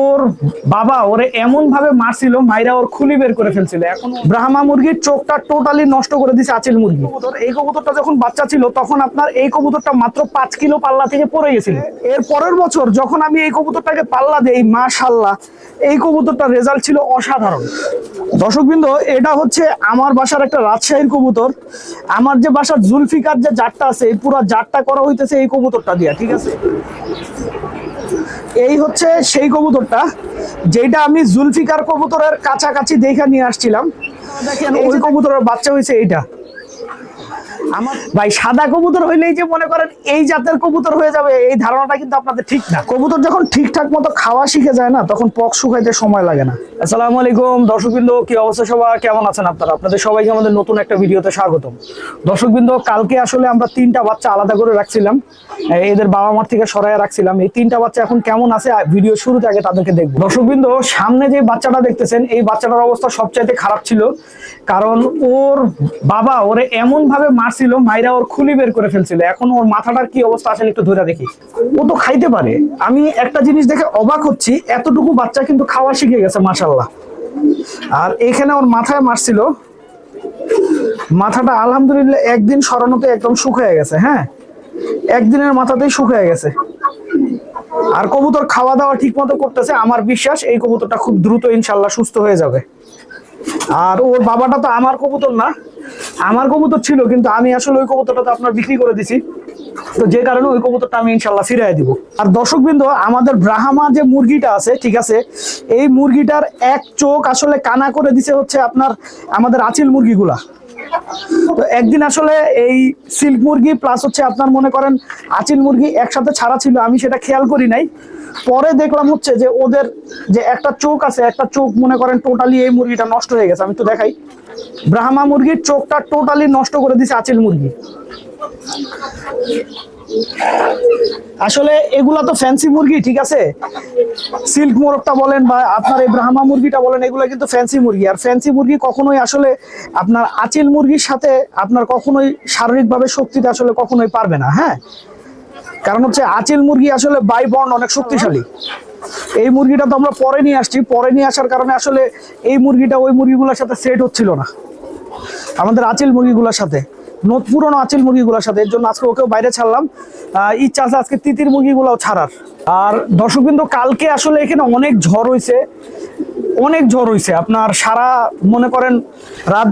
ওর বাবা ওরে এমন ভাবে মারছিল, মাইরা ওর খুলি বের করে ফেলছিল। এখন ব্রাহ্মা মুরগির চোখটা টোটালি নষ্ট করে দিছে আচিল মুরগি। এই কবুতরটা যখন বাচ্চা ছিল, তখন আপনার এই কবুতরটা মাত্র পাঁচ কিলো পাল্লা থেকে পড়ে গেছিল। এর পরের বছর যখন আমি এই কবুতরটাকে পাল্লা দেই মাশাল্লাহ এই কবুতরটার রেজাল্ট ছিল অসাধারণ। দর্শকবৃন্দ, এটা হচ্ছে আমার বাসার একটা রাজশাহীর কবুতর। আমার যে বাসার জুলফিকার যে জাতটা আছে, এই পুরো জাতটা করা হইতেছে এই কবুতরটা দিয়া, ঠিক আছে? এই হচ্ছে সেই কবুতরটা যেটা আমি জুলফিকার কবুতরের কাছাকাছি দেখে নিয়ে আসছিলাম। দেখেন ওই কবুতরের বাচ্চা হয়েছে এইটা। ভাই সাদা কবুতর হইলেই যে মনে করেন এই জাতের কবুতর হয়ে যাবে, এই ধারণাটা কিন্তু আপনাদের ঠিক না। কবুতর যখন ঠিকঠাক মতো খাওয়া শিখে যায় না, তখন পক শুকাইতে সময় লাগে না। আসসালামু আলাইকুম, দর্শকবৃন্দ, কি অবস্থা সবার? কেমন আছেন আপনারা? আপনাদের সবাইকে আমাদের নতুন একটা ভিডিওতে স্বাগতম। দর্শকবৃন্দ, কালকে আসলে আমরা তিনটা বাচ্চা আলাদা করে রাখছিলাম। এদের বাবা মার থেকে সরাইয়া রাখছিলাম। এই তিনটা বাচ্চা এখন কেমন আছে ভিডিও শুরুতে আগে তাদেরকে দেখব। দর্শকবৃন্দ, সামনে যে বাচ্চাটা দেখতেছেন, এই বাচ্চাটার অবস্থা সবচাইতে খারাপ ছিল। কারণ ওর বাবা, ওরে এমন ভাবে মারছিল মাইরা ওর খুলি বের করে ফেলছিল। এখন ওর মাথাটার কি অবস্থা আসলে একটু ধরে দেখি। ও তো খাইতে পারে। আমি একটা জিনিস দেখে অবাক হচ্ছি, এতটুকু বাচ্চা কিন্তু খাওয়া শিখে গেছে মাশাল্লাহ আর এখানে ওর মাথায় মারছিল। মাথাটা আলহামদুলিল্লাহ একদিন সরানোতে একদম শুকিয়ে গেছে হ্যাঁ? একদিনের মাথাতেই সুখ হয়ে গেছে। আর কবুতর খাওয়া দাওয়া ঠিক মতো করতেছে, আমার বিশ্বাস এই কবুতরটা খুব দ্রুত ইনশাল্লাহ সুস্থ হয়ে যাবে। আর ওর বাবাটা তো আমার কবুতর না। আমার কবুতর ছিল, কিন্তু আমি আসলে ওই কবুতরটা তো আপনার বিক্রি করে দিছি। তো যে কারণে ওই কবুতরটা আমি ইনশাল্লাহ ফিরিয়ে দিব। আর দর্শকবৃন্দ, আমাদের ব্রাহ্মা যে মুরগিটা আছে, ঠিক আছে, এই মুরগিটার এক চোখ আসলে কানা করে দিছে হচ্ছে আপনার আমাদের আচিল মুরগিগুলা। তো একদিন আসলে এই সিল্ক মুরগি প্লাস হচ্ছে আপনার মনে করেন আচিল মুরগি একসাথে ছাড়া ছিল, আমি সেটা খেয়াল করি নাই। পরে দেখলাম হচ্ছে যে ওদের যে একটা চোখ আছে, একটা চোখ মনে করেন টোটালি এই মুরগিটা নষ্ট হয়ে গেছে, আমি তো দেখাই। ব্রাহ্মা মুরগির চোখটা টোটালি নষ্ট করে দিছে আচিল মুরগি। আসলে এগুলা তো ফ্যান্সি মুরগি, ঠিক আছে? সিল্ক মোরগটা বলেন বা আপনার এই ব্রাহ্মা মুরগিটা বলেন, এগুলো কিন্তু ফ্যান্সি মুরগি। আর ফ্যান্সি মুরগি কখনোই আসলে আপনার আচিল মুরগির সাথে আপনার কখনোই শারীরিকভাবে শক্তিতে আসলে কখনোই পারবে না হ্যাঁ? কারণ হচ্ছে আচিল মুরগি আসলে বাই বর্ণ অনেক শক্তিশালী। এই মুরগিটা তো আমরা পরে নিয়ে আসছি। পরে নিয়ে আসার কারণে আসলে এই মুরগিটা ওই মুরগিগুলোর সাথে সেট হচ্ছিল না। আমাদের আচিল মুরগিগুলোর সাথে। পুরনো আচিল মুরগিগুলোর সাথে। এর জন্য আজকে ওকেও বাইরে ছাড়লাম। ইচ্ছা আছে আজকে তিতির মুরগিগুলোও ছাড়ার। আর দর্শকবৃন্দ, কালকে আসলে এখানে অনেক ঝড় হয়েছে অনেক ঝড় হয়েছে আপনার সারা মনে করেন রাত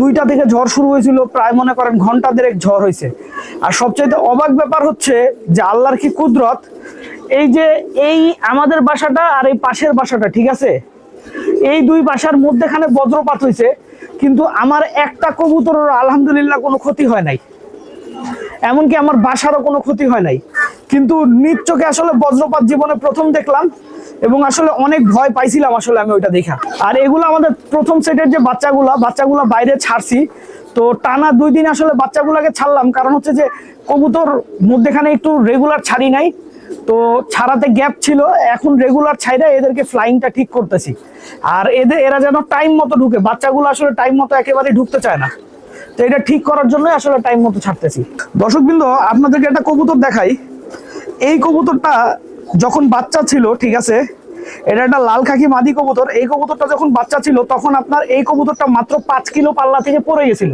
দুইটা থেকে ঝড় শুরু হয়েছিল। প্রায় মনে করেন ঘণ্টা দেড়েক ঝড় হয়েছে আর সবচাইতে অবাক ব্যাপার হচ্ছে যে আল্লাহর কি কুদরত এই যে এই আমাদের বাসাটা আর এই পাশের বাসাটা, ঠিক আছে? এই দুই বাসার মধ্যেখানে বজ্রপাত হয়েছে কিন্তু আমার একটা কবুতরের আলহামদুলিল্লাহ কোনো ক্ষতি হয় নাই। এমনকি আমার বাসারও কোনো ক্ষতি হয় নাই। কিন্তু নিজ চোখে আসলে বজ্রপাত জীবনে প্রথম দেখলাম এবং আসলে অনেক ভয় পাইছিলাম আসলে আমি ওইটা দেখা। আর এগুলো আমাদের প্রথম সেটের যে বাচ্চাগুলা বাচ্চাগুলা বাইরে ছাড়ছি, তো টানা দুই দিন আসলে বাচ্চাগুলাকে ছাড়লাম। কারণ হচ্ছে যে কবুতর মধ্যেখানে একটু রেগুলার ছাড়ি নাই। তো ছাড়াতে গ্যাপ ছিল, এখন রেগুলার ছাইরা এদেরকে ফ্লাইংটা ঠিক করতেছি। আর এদের এরা যেন টাইম মতো ঢুকে, বাচ্চাগুলো আসলে টাইম মতো একেবারেই ঢুকতে চায় না। তো এটা ঠিক করার জন্য আসলে টাইম মতো ছাড়তেছি। দর্শকবৃন্দ আপনাদেরকে একটা কবুতর দেখাই। এই কবুতরটা যখন বাচ্চা ছিল, ঠিক আছে, এটা একটা লাল খাকি মাদি কবুতর। এই কবুতরটা যখন বাচ্চা ছিল, তখন আপনার এই কবুতরটা মাত্র পাঁচ কিলো পাল্লা থেকে পড়ে গেছিল।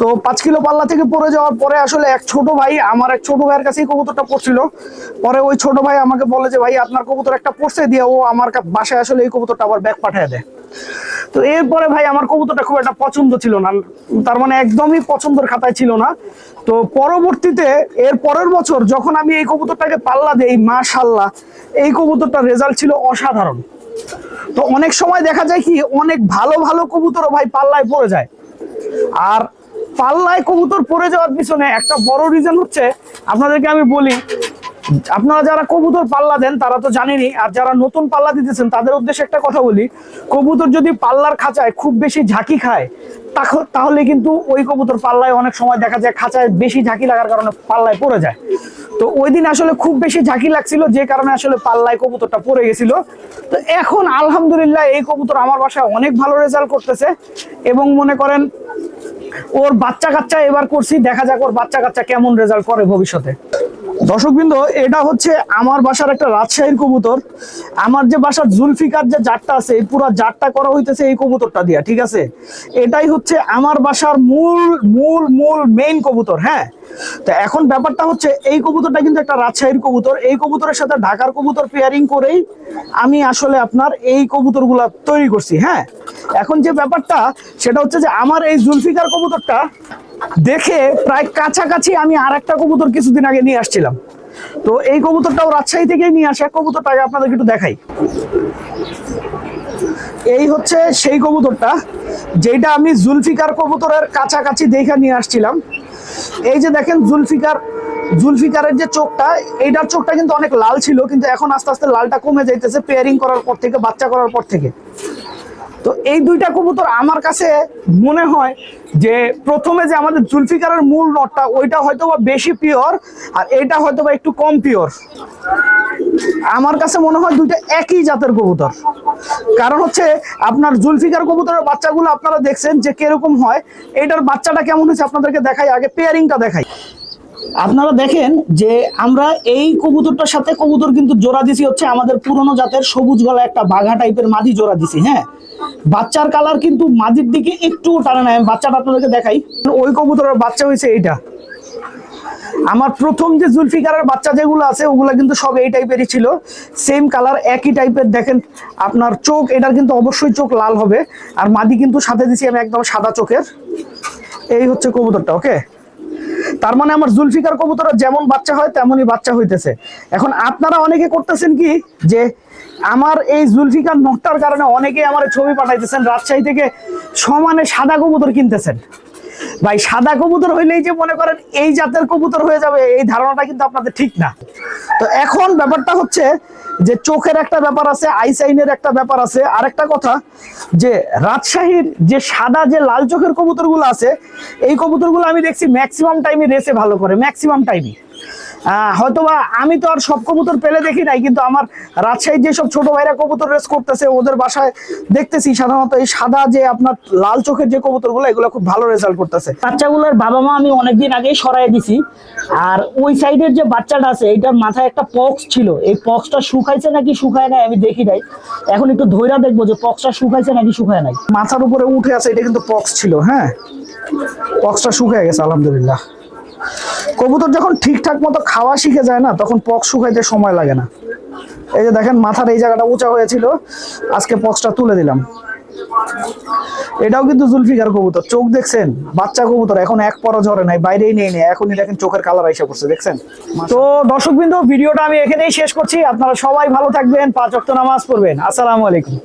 তো পাঁচ কিলো পাল্লা থেকে পড়ে যাওয়ার পরে আসলে এক ছোট ভাই, আমার এক ছোট ভাইয়ের কাছেই কবুতরটা পড়ছিল। পরে ওই ছোট ভাই আমাকে বলে যে, ভাই, আপনার কবুতর একটা পড়ছে, দিয়ে ও আমার বাসায় আসলে এই কবুতরটা আবার ব্যাগ পাঠিয়ে দেয় তো এরপরে ভাই, আমার কবুতরটা খুব একটা পছন্দ ছিল না। তার মানে একদমই পছন্দের খাতায় ছিল না। তো পরবর্তীতে, এর পরের বছর যখন আমি এই কবুতরটাকে পাল্লা দেই মাশাল্লাহ এই কবুতরটার রেজাল্ট ছিল অসাধারণ। তো অনেক সময় দেখা যায় কি, অনেক ভালো ভালো কবুতরও ভাই পাল্লায় পড়ে যায়। আর পাল্লায় কবুতর পড়ে যাওয়ার পিছনে একটা বড় রিজন হচ্ছে, আপনাদেরকে আমি বলি, আপনারা যারা কবুতর পাল্লা দেন, তারা তো জানেনই, আর যারা নতুন পাল্লা দিতেছেন, তাদের উদ্দেশ্যে একটা কথা বলি, কবুতর যদি পাল্লার খাঁচায় খুব বেশি ঝাঁকি খায় তাহলে কিন্তু ওই কবুতর পাল্লায় অনেক সময় দেখা যায় খাঁচায় বেশি ঝাঁকি লাগার কারণে পাল্লায় পড়ে যায়। তো ওই দিন আসলে খুব বেশি ঝাঁকি লাগছিল, যে কারণে আসলে পাল্লায় কবুতরটা পড়ে গেছিল। তো এখন আলহামদুলিল্লাহ এই কবুতর আমার বাসায় অনেক ভালো রেজাল্ট করতেছে এবং মনে করেন ওর বাচ্চা কাচ্চা এবার করছি, দেখা যাক ওর বাচ্চা কাচ্চা কেমন রেজাল্ট করে ভবিষ্যতে। দর্শকবৃন্দ, এটা হচ্ছে আমার বাসার একটা রাজশাহীর কবুতর। আমার যে বাসার জুলফিকার যে জাতটা আছে, এই পুরো জাতটা করা হইতেছে এই কবুতরটা দিয়া, ঠিক আছে? এটাই হচ্ছে আমার বাসার মূল মূল মূল মেইন কবুতর হ্যাঁ? তো এখন ব্যাপারটা হচ্ছে, এই কবুতরটা কিন্তু একটা রাজশাহীর কবুতর। এই কবুতরের সাথে ঢাকার কবুতর পেয়ারিং করেই আমি আসলে আপনার এই কবুতরগুলা তৈরি করছি হ্যাঁ? এখন যে ব্যাপারটা, সেটা হচ্ছে যে আমার এই জুলফিকার কবুতরটা দেখে প্রায় কাছাকাছি আমি আর একটা কবুতর কিছুদিন আগে নিয়ে আসছিলাম। তো এই কবুতরটাও রাজশাহী থেকেই নিয়ে আসা কবুতরটাকে আপনাদেরকে একটু দেখাই। এই হচ্ছে সেই কবুতরটা যেটা আমি জুলফিকার কবুতরের কাছাকাছি দেখে নিয়ে আসছিলাম। এই যে দেখেন জুলফিকার, জুলফিকারের যে চোখটা, এইটার চোখটা কিন্তু অনেক লাল ছিল, কিন্তু এখন আস্তে আস্তে লালটা কমে যাইতেছে পেয়ারিং করার পর থেকে, বাচ্চা করার পর থেকে। তো এই দুইটা কবুতর আমার কাছে মনে হয় যে প্রথমে যে আমাদের জুলফিকারের মূল নটটা, ওইটা হয়তো বা বেশি পিওর আর এটা হয়তো বা একটু কম পিওর। আমার কাছে মনে হয় দুইটা একই জাতের কবুতর। কারণ হচ্ছে আপনার জুলফিকার কবুতরের বাচ্চাগুলো আপনারা দেখছেন যে কীরকম হয়। এটার বাচ্চাটা কেমন হয়েছে আপনাদেরকে দেখাই, আগে পেয়ারিংটা দেখাই। আপনারা দেখেন যে আমরা এই কবুতরটার সাথে কবুতর কিন্তু জোড়া দিছি হচ্ছে আমাদের পুরনো জাতের সবুজ গলা একটা বাঘা টাইপের মাদি জোড়া দিছি হ্যাঁ? বাচ্চার কালার কিন্তু মাদির দিকে একটু টানে না বাচ্চাটা আপনাদেরকে দেখাই। ওই কবুতরের বাচ্চা হয়েছে এইটা। আমার প্রথম যে জুলফিকারের বাচ্চা যেগুলো আছে, ওগুলো কিন্তু সব এই টাইপেরই ছিল। সেম কালার একই টাইপের দেখেন, আপনার চোখ, এটার কিন্তু অবশ্যই চোখ লাল হবে। আর মাদি কিন্তু সাথে দিছি আমি একদম সাদা চোখের। এই হচ্ছে কবুতরটা ওকে তার মানে আমার জুলফিকার কবুতরের যেমন বাচ্চা হয়, তেমনই বাচ্চা হইতেছে। এখন আপনারা অনেকে করতেছেন কি, যে আমার এই জুলফিকার নকটার কারণে অনেকে আমার ছবি পাঠাইতেছেন, রাজশাহী থেকে সমানে সাদা কবুতর কিনতেছেন। ভাই, সাদা কবুতর হইলেই যে মনে করেন এই জাতের কবুতর হয়ে যাবে, এই ধারণাটা কিন্তু আপনাদের ঠিক না। তো এখন ব্যাপারটা হচ্ছে যে চোখের একটা ব্যাপার আছে আইসাইনের একটা ব্যাপার আছে। আর একটা কথা, যে রাজশাহীর যে সাদা, যে লাল চোখের কবুতরগুলো আছে, এই কবুতরগুলো আমি দেখছি ম্যাক্সিমাম টাইমে রেসে ভালো করে ম্যাক্সিমাম টাইমই হয়তোবা আমি তো আর সব কবুতর পেলে দেখি নাই কিন্তু আমার রাজশাহীর যেসব ছোট ভাইরা কবুতর রেস করতেছে ওদের বাসায় দেখতেছি সাধারণত এই সাদা যে আপনার লাল চোখের যে কবুতরগুলো এগুলো খুব ভালো রেজাল্ট করতেছে। বাচ্চাগুলোর বাবা মা আমি অনেকদিন আগেই সরাই দিছি। আর ওই সাইডের যে বাচ্চাটা আছে এইটার মাথায় একটা পক্স ছিল। এই পক্সটা শুকাইছে নাকি শুকায় নাই আমি দেখি নাই। এখন একটু ধৈরা দেখব যে পক্সটা শুকাইছে নাকি শুকায় নাই। মাথার উপরে উঠে আছে এটা কিন্তু পক্স ছিল হ্যাঁ? পক্সটা শুকায় গেছে আলহামদুলিল্লাহ। কবুতর যখন ঠিকঠাক মতো খাওয়া শিখে যায় না, তখন পক্স শুকাইতে সময় লাগে না। এই যে দেখেন, মাথার এই জায়গাটা উঁচা হয়েছিল, আজকে পক্সটা তুলে দিলাম। এটাও কিন্তু জুলফিকার কবুতর, চোখ দেখছেন? বাচ্চা কবুতর, এখন এক পর ঝরে নাই, বাইরেই নেই নেই। এখনই দেখেন চোখের কালার আইসা করছে দেখছেন? তো দর্শক বিন্দু ভিডিওটা আমি এখানেই শেষ করছি। আপনারা সবাই ভালো থাকবেন, পাঁচ অক্ট নামাজ পড়বেন। আসসালামু আলাইকুম।